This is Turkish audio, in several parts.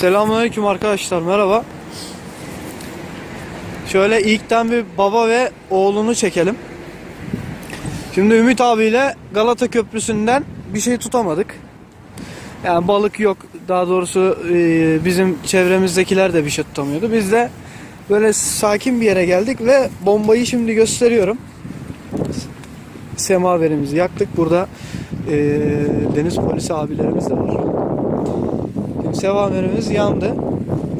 Selamünaleyküm arkadaşlar merhaba. Şöyle ilkten bir baba ve oğlunu çekelim. Şimdi Ümit abiyle Galata Köprüsü'nden bir şey tutamadık. Yani balık yok. Daha doğrusu e, bizim çevremizdekiler de bir şey tutamıyordu. Biz de böyle sakin bir yere geldik ve bombayı şimdi gösteriyorum. Semaverimizi yaktık. Burada e, deniz polisi abilerimiz de var. Şimdi semaverimiz yandı.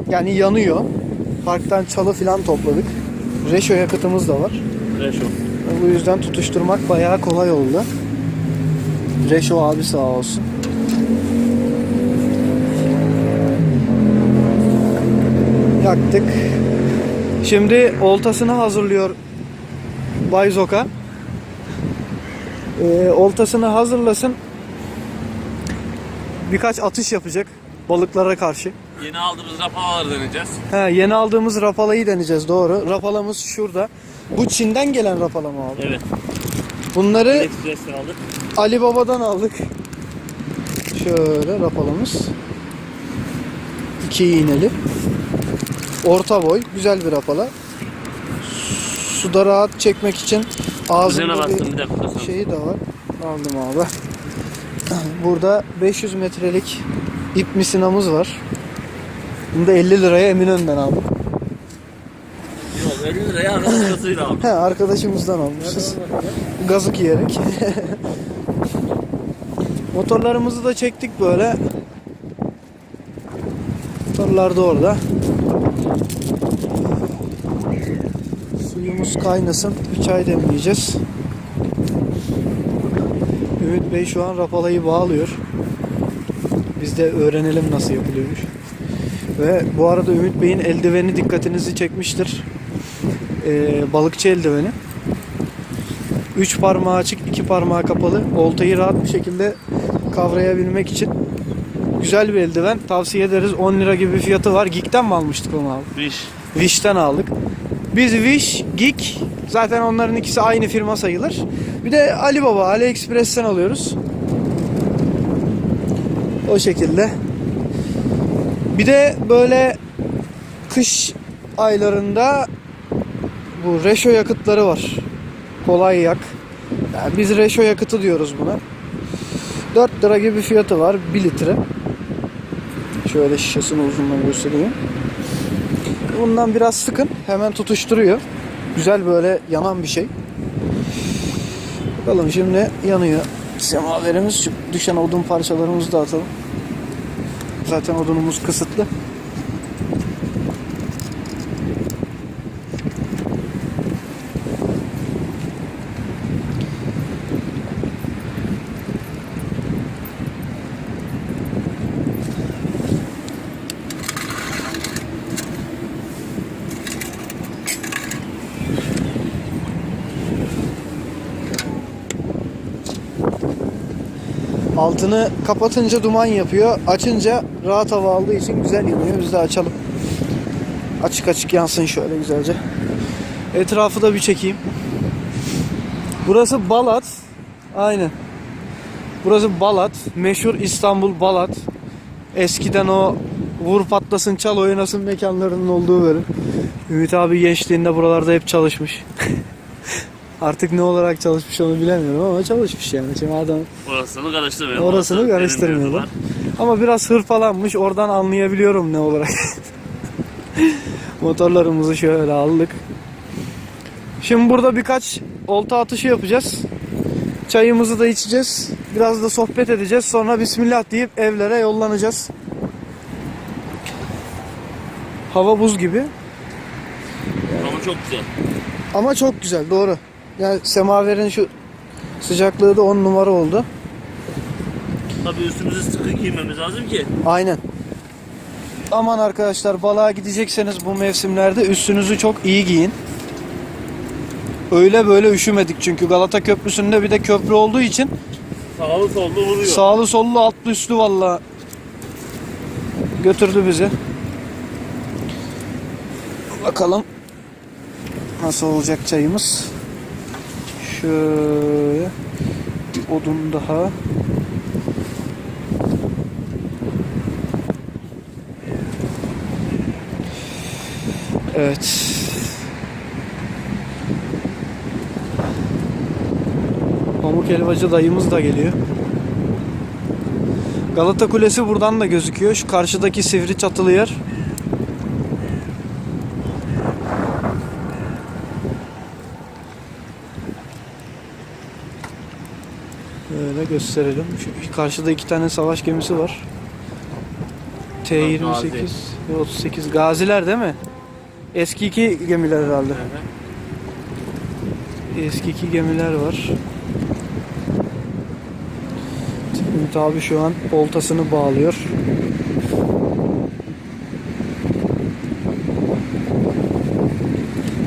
Yani yanıyor. Parktan çalı filan topladık. Reşo yakıtımız da var. Reşo. Bu yüzden tutuşturmak bayağı kolay oldu. Reşo abi sağ olsun. Yaktık. Şimdi oltasını hazırlıyor Bay Zoka. Ee, oltasını hazırlasın. Birkaç atış yapacak balıklara karşı. Yeni aldığımız rapaları deneyeceğiz. He, yeni aldığımız rapalayı deneyeceğiz doğru. Rapalamız şurada. Bu Çin'den gelen rapala mı abi? Evet. Bunları Express'ten aldık. Ali Baba'dan aldık. Şöyle rapalamız. İki iğneli. Orta boy. Güzel bir rapala. Suda rahat çekmek için ağzında bir bir dakika. şeyi de var. Aldım abi. Burada 500 metrelik ip misinamız var. Bunu da 50 liraya Eminönü'nden aldım. Yok 50 liraya arkadaşıyla aldık. He, arkadaşımızdan almışız. Gazık yiyerek. Motorlarımızı da çektik böyle. Motorlar da orada. Suyumuz kaynasın. Bir çay demleyeceğiz. Ümit Bey şu an rapalayı bağlıyor. Biz de öğrenelim nasıl yapılıyormuş. Ve bu arada Ümit Bey'in eldiveni dikkatinizi çekmiştir. Ee, balıkçı eldiveni. 3 parmağı açık, 2 parmağı kapalı. Oltayı rahat bir şekilde kavrayabilmek için güzel bir eldiven. Tavsiye ederiz. 10 lira gibi bir fiyatı var. Geek'ten mi almıştık onu abi? Fiş. Wish'ten aldık. Biz Wish, Geek zaten onların ikisi aynı firma sayılır. Bir de Ali Baba, AliExpress'ten alıyoruz. O şekilde. Bir de böyle kış aylarında bu reşo yakıtları var. Kolay yak. Yani biz reşo yakıtı diyoruz buna. 4 lira gibi fiyatı var 1 litre. Şöyle şişesini uzunluğunu göstereyim. Bundan biraz sıkın. Hemen tutuşturuyor. Güzel böyle yanan bir şey. Bakalım şimdi yanıyor. Semaverimiz düşen odun parçalarımızı da atalım. Zaten odunumuz kısıtlı. Altını kapatınca duman yapıyor. Açınca rahat hava aldığı için güzel yanıyor. Biz de açalım. Açık açık yansın şöyle güzelce. Etrafı da bir çekeyim. Burası Balat. Aynen. Burası Balat. Meşhur İstanbul Balat. Eskiden o vur patlasın çal oynasın mekanlarının olduğu bölüm. Ümit abi gençliğinde buralarda hep çalışmış. Artık ne olarak çalışmış onu bilemiyorum ama çalışmış yani. Şimdi adam Orasını karıştırmayalım. Orasını mevzular. Ama biraz hırpalanmış. Oradan anlayabiliyorum ne olarak. Motorlarımızı şöyle aldık. Şimdi burada birkaç olta atışı yapacağız. Çayımızı da içeceğiz. Biraz da sohbet edeceğiz. Sonra bismillah deyip evlere yollanacağız. Hava buz gibi. Ama çok güzel. Ama çok güzel doğru. Yani semaverin şu sıcaklığı da 10 numara oldu. Tabii üstümüzü sıkı giymemiz lazım ki. Aynen. Aman arkadaşlar balığa gidecekseniz bu mevsimlerde üstünüzü çok iyi giyin. Öyle böyle üşümedik çünkü Galata Köprüsü'nde bir de köprü olduğu için Sağlı sollu vuruyor. sağlı sollu altlı üstlü valla götürdü bizi. Bakalım nasıl olacak çayımız şöyle bir odun daha Evet. Pamuk Elvacı dayımız da geliyor. Galata Kulesi buradan da gözüküyor. Şu karşıdaki sivri çatılı yer gösterelim. Şu, karşıda iki tane savaş gemisi var. T28 ve 38 Gaziler değil mi? Eski iki gemiler herhalde. Eski iki gemiler var. Ümit abi şu an oltasını bağlıyor.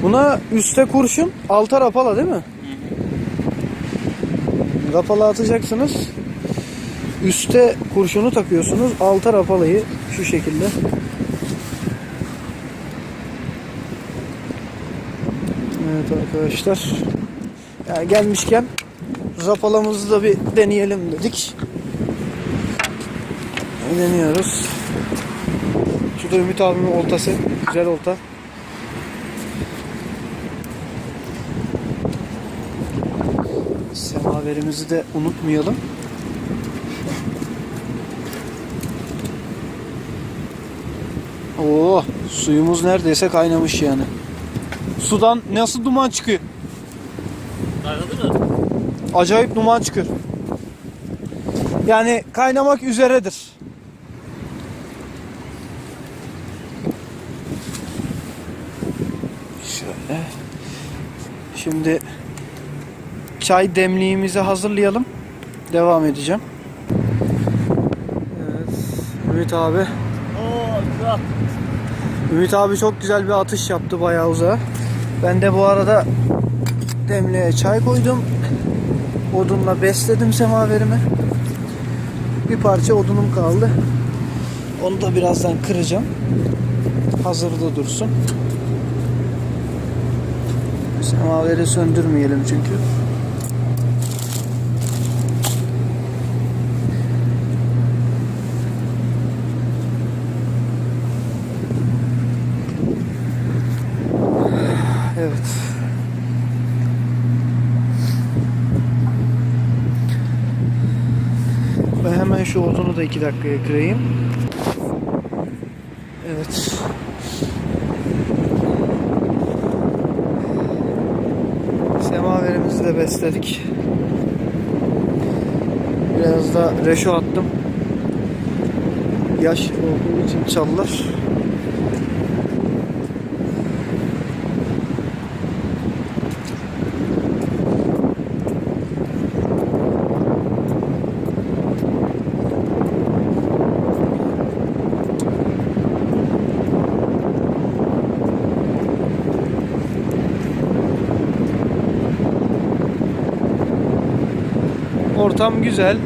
Buna üste kurşun, alta rapala değil mi? Rapala atacaksınız. Üste kurşunu takıyorsunuz, alta rapalayı şu şekilde. Evet arkadaşlar. Ya gelmişken rapalamızı da bir deneyelim dedik. Deniyoruz. Şurada Ümit abimin oltası. Güzel olta. Semaverimizi de unutmayalım. Oo, suyumuz neredeyse kaynamış yani. Sudan nasıl duman çıkıyor? Kaynadı mı? Acayip duman çıkıyor. Yani kaynamak üzeredir. Şöyle. Şimdi çay demliğimizi hazırlayalım. Devam edeceğim. Evet. Ümit abi. Oo, güzel. Ümit abi çok güzel bir atış yaptı bayağı uzağa. Ben de bu arada demliğe çay koydum. Odunla besledim semaverimi. Bir parça odunum kaldı. Onu da birazdan kıracağım. Hazırda dursun. Semaveri söndürmeyelim çünkü. Evet. Ben hemen şu odunu da iki dakikaya kırayım. Evet. Semaverimizi de besledik. Biraz da reşo attım. Yaş olduğu için çallar. Ortam güzel.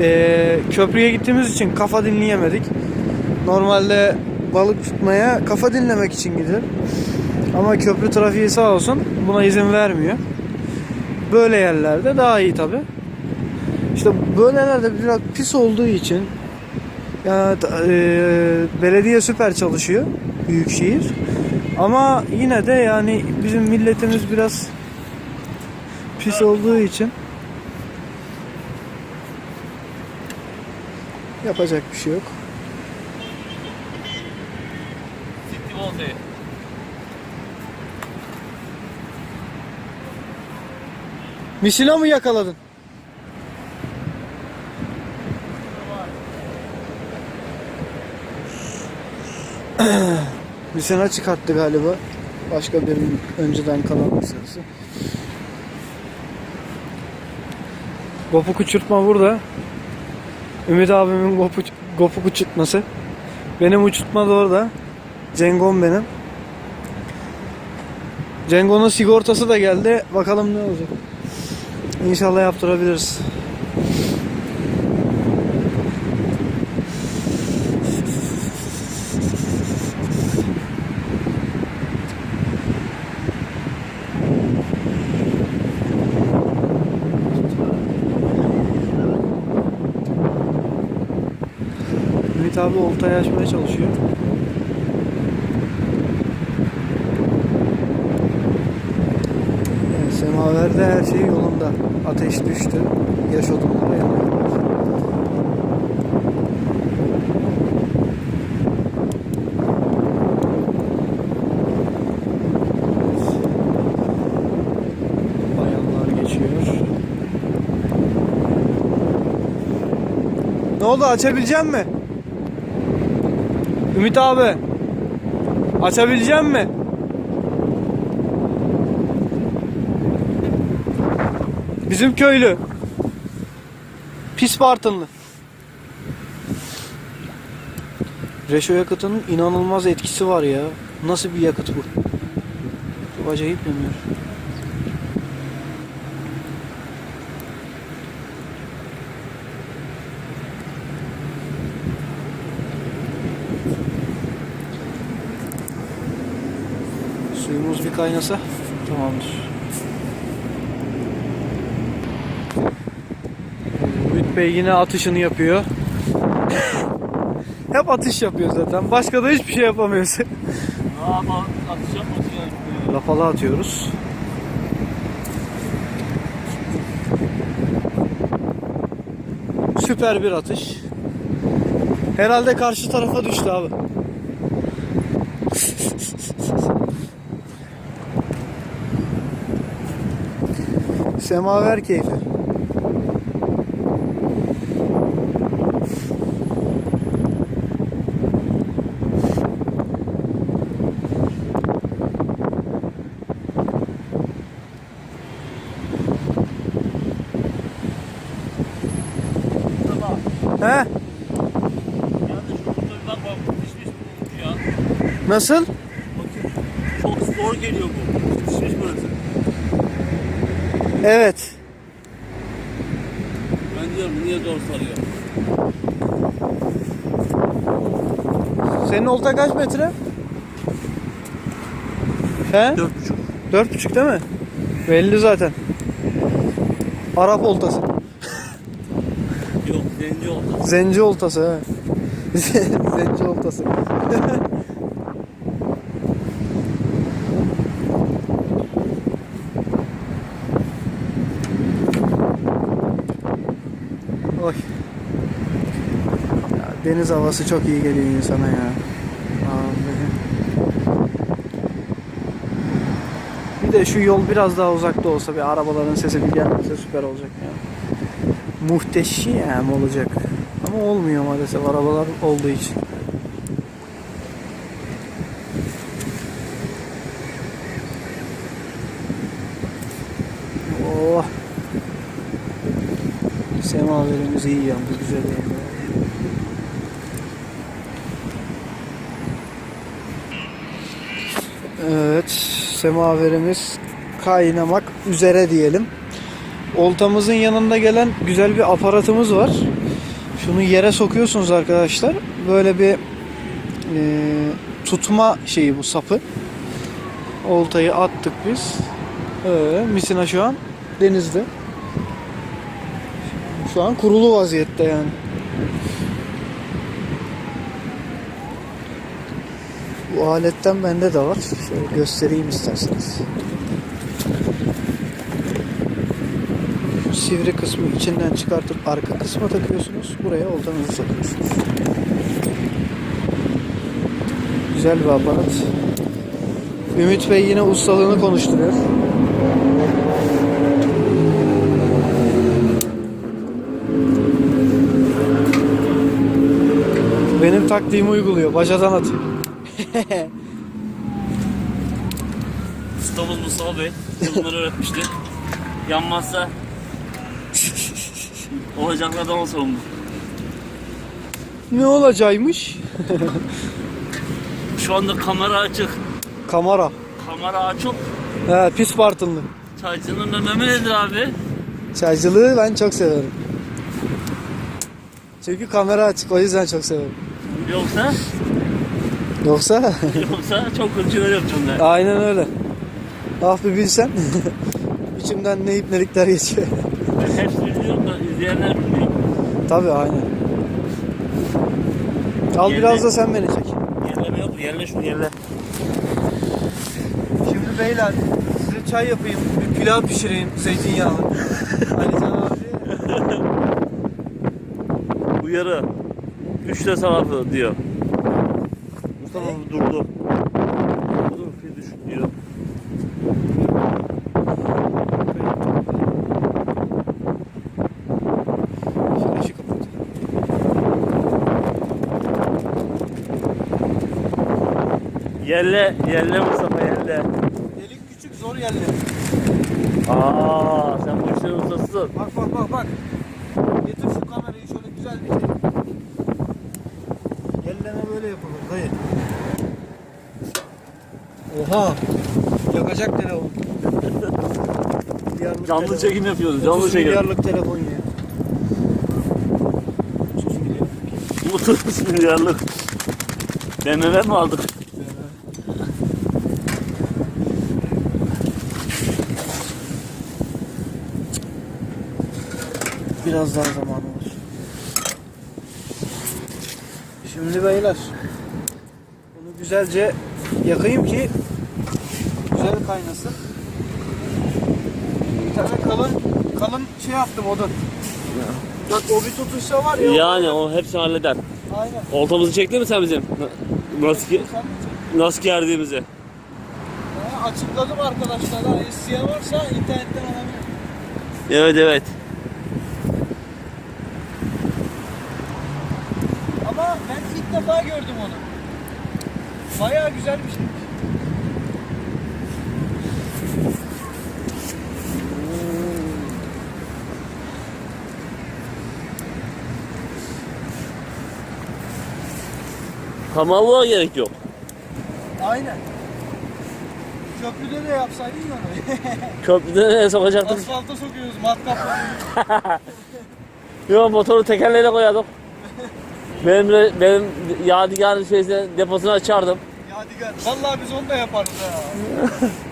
Ee, köprüye gittiğimiz için kafa dinleyemedik. Normalde balık tutmaya kafa dinlemek için gidilir. Ama köprü trafiği sağ olsun buna izin vermiyor. Böyle yerlerde daha iyi tabi. İşte böyle yerlerde biraz pis olduğu için yani e, belediye süper çalışıyor büyükşehir. Ama yine de yani bizim milletimiz biraz pis olduğu için Yapacak bir şey yok. Oltayı. Misina mı yakaladın? Misina çıkarttı galiba. Başka birinin önceden kalan misinası. Gopuk uçurtma burada. Ümit abimin gopuk, gopuk uçurtması. Benim uçurtma da orada. Cengon benim. Cengo'nun sigortası da geldi. Bakalım ne olacak. İnşallah yaptırabiliriz. abi oltayı açmaya çalışıyor. Yani semaverde her şey yolunda. Ateş düştü. Yaş odunları yanıyor. Ne oldu açabilecek mi? Ümit abi. Açabilecek mi? Bizim köylü. Pis Bartınlı. Reşo yakıtının inanılmaz etkisi var ya. Nasıl bir yakıt bu? Çok acayip yanıyor. Suyumuz bir kaynasa tamamdır. Ümit Bey yine atışını yapıyor. Hep atış yapıyor zaten. Başka da hiçbir şey yapamıyoruz. Yapalım? Atış yapması gerekiyor. Atıyoruz. Süper bir atış. Herhalde karşı tarafa düştü abi. Semaver keyfi. He? Nasıl? Bakın. Çok zor geliyor bu. Pişmiş burası. Evet. Ben diyorum niye zor sarıyor? Senin olta kaç metre? He? Dört buçuk. Dört buçuk değil mi? Belli zaten. Arap oltası. Yok zenci oldu. Zenci oltası he. Zenci oltası. Oy. Ya, deniz havası çok iyi geliyor insana ya. Vallahi. Bir de şu yol biraz daha uzakta olsa bir arabaların sesi bir gelmese süper olacak ya. Muhteşem olacak. Ama olmuyor maalesef arabalar olduğu için. Oh. Semaverimiz iyi yandı, güzel yandı. Evet, semaverimiz kaynamak üzere diyelim. Oltamızın yanında gelen güzel bir aparatımız var. Şunu yere sokuyorsunuz arkadaşlar. Böyle bir e, tutma şeyi bu sapı. Oltayı attık biz. Öyle, misina şu an denizde. Şu an kurulu vaziyette yani. Bu aletten bende de var. Şöyle göstereyim isterseniz. Sivri kısmı içinden çıkartıp arka kısma takıyorsunuz. Buraya oltanızı sokuyorsunuz. Güzel bir aparat. Ümit Bey yine ustalığını konuşturuyor. Benim taktiğimi uyguluyor. Bacadan atıyor. Ustamız Mustafa Bey. Bunları öğretmişti. Yanmazsa olacaklardan o sorumlu. Ne olacakmış? Şu anda kamera açık. Kamera. Kamera açık. He, pis Bartınlı. Çaycının önemi nedir abi? Çaycılığı ben çok severim. Çünkü kamera açık o yüzden çok severim. Yoksa Yoksa yoksa çok hırçılar yapacağım ben. aynen öyle. Ah bir bilsen. İçimden ne ipnelikler geçiyor. Ben hepsini biliyorum da izleyenler bilmiyor. Tabii aynen. Al biraz da sen beni çek. Yerleme yok? Yerle şunu yerle. Şimdi beyler size çay yapayım, bir pilav pişireyim zeytinyağlı. Alican abi Uyarı. Güçle savaşı diyor. Durdu. Dur bir düşün diyor. Flaşı kapat. Yelle, yelle Mustafa yelle. Delik küçük zor yerli. Aa, sen bu işlerin ustasısın. Bak bak bak bak. Getir şu kamerayı şöyle güzel bir şey. Yelleme böyle yapılır dayı. Oha. Yakacak telefon. Milyarlık Canlı telefon. çekim yapıyoruz, canlı 30 çekim. milyarlık telefon ya. 30 milyar. 30 milyarlık. BMW mi aldık? Biraz daha zaman olur. Şimdi beyler bunu güzelce yakayım ki güzel kaynasın. Bir tane kalın kalın şey yaptım odun. Bak o bir tutuşsa var ya. Yani o hepsini halleder. Aynen. Oltamızı çekti mi sen bizim? Na- Nasıl ki, Sen de çek. nasıl gerdiğimizi? Ha, açıkladım arkadaşlar. İsteyen varsa internetten alabilir. Evet evet. Ama ben ilk defa gördüm onu. Bayağı güzel bir. Kamallığa gerek yok. Aynen. Köprüde de yapsaydın ya. Köprüde nereye sokacaktık? Asfalta sokuyoruz matkapla. Yok motoru tekerleğine koyardık. Benim, de- benim yadigar şeyse deposunu açardım. Yadigar. Vallahi biz onu da yaparız ha.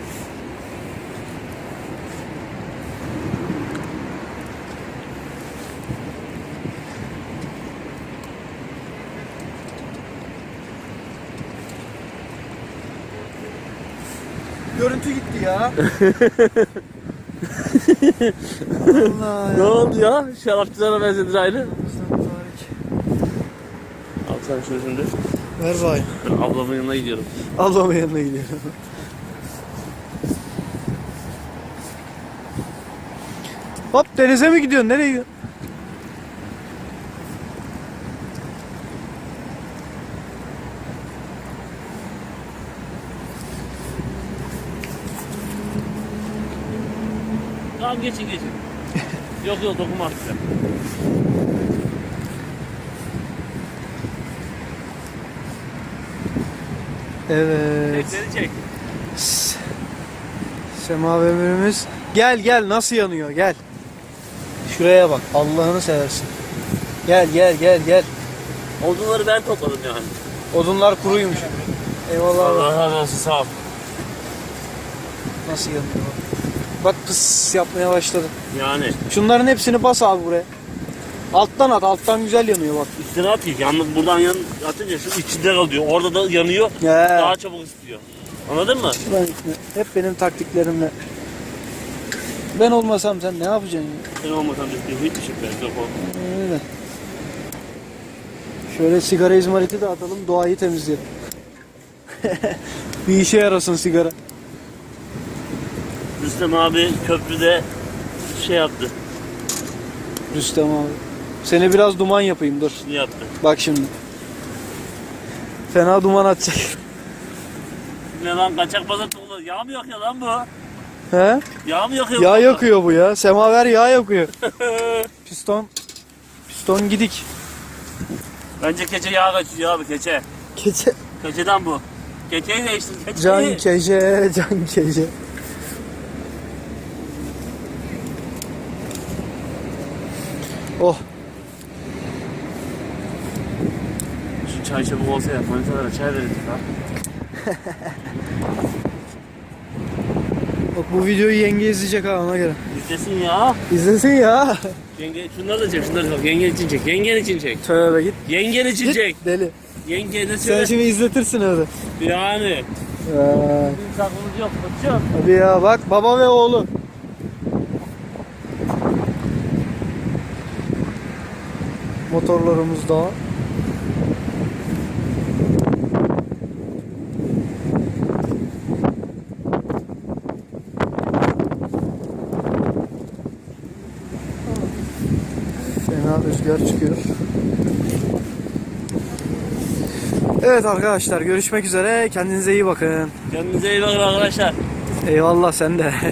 Görüntü gitti ya. Allah Ne ya. oldu ya? Şarapçılara benzedir aynı. Al sen şunu şimdi. Ver bay. Ben ablamın yanına gidiyorum. Ablamın yanına gidiyorum. Hop denize mi gidiyorsun? Nereye gidiyorsun? Tamam geçin geçin. yok yok dokunmaz size. Evet. Tekleri çek. Semaverimiz. Gel gel nasıl yanıyor gel. Şuraya bak Allah'ını seversin. Gel gel gel gel. Odunları ben topladım yani. Odunlar kuruymuş. Eyvallah. Allah razı olsun sağ ol. Nasıl yanıyor bak. Bak pıs yapmaya başladı. Yani Şunların hepsini bas abi buraya. Alttan at alttan güzel yanıyor bak. üstüne atayım. Yalnız buradan yan atınca şu içinde kalıyor. Orada da yanıyor. He. Daha çabuk ısıtıyor. Anladın mı? Ben, hep benim taktiklerimle. Ben olmasam sen ne yapacaksın ya? Sen olmasan da hiçbir şey ben yok. Öyle. Şöyle sigara izmariti de atalım doğayı temizleyelim. Bir işe yarasın sigara. Rüstem abi köprüde şey yaptı. Rüstem abi. Seni biraz duman yapayım dur. Ne yaptı? Bak şimdi. Fena duman atacak. Ne lan kaçak bazat olur. Yağ mı yakıyor lan bu? He? Yağ mı yakıyor? Yağ bu? yakıyor bu ya. Semaver yağ yakıyor. Piston. Piston gidik. Bence keçe yağ kaçıyor abi keçe. Keçe. Keçeden bu. Keçeyi değiştir. Keçeyi. Can kece, can kece. Oh. Çay çabuk olsa ya. Manitalara çay verirdik ha. Bak bu videoyu yenge izleyecek ha ona göre. İzlesin ya. İzlesin ya. Yenge, şunları da çek, şunları da çek. Yengen için çek. Yengen için çek. Tövbe git. Yengen için Git çek. deli. Yengeye de Sen şimdi izletirsin evde. Yani. Ee, Bizim yok. Koçum. hadi ya bak baba ve oğlu. Motorlarımız da. Fena rüzgar çıkıyor. Evet arkadaşlar görüşmek üzere. Kendinize iyi bakın. Kendinize iyi bakın arkadaşlar. Eyvallah sen de.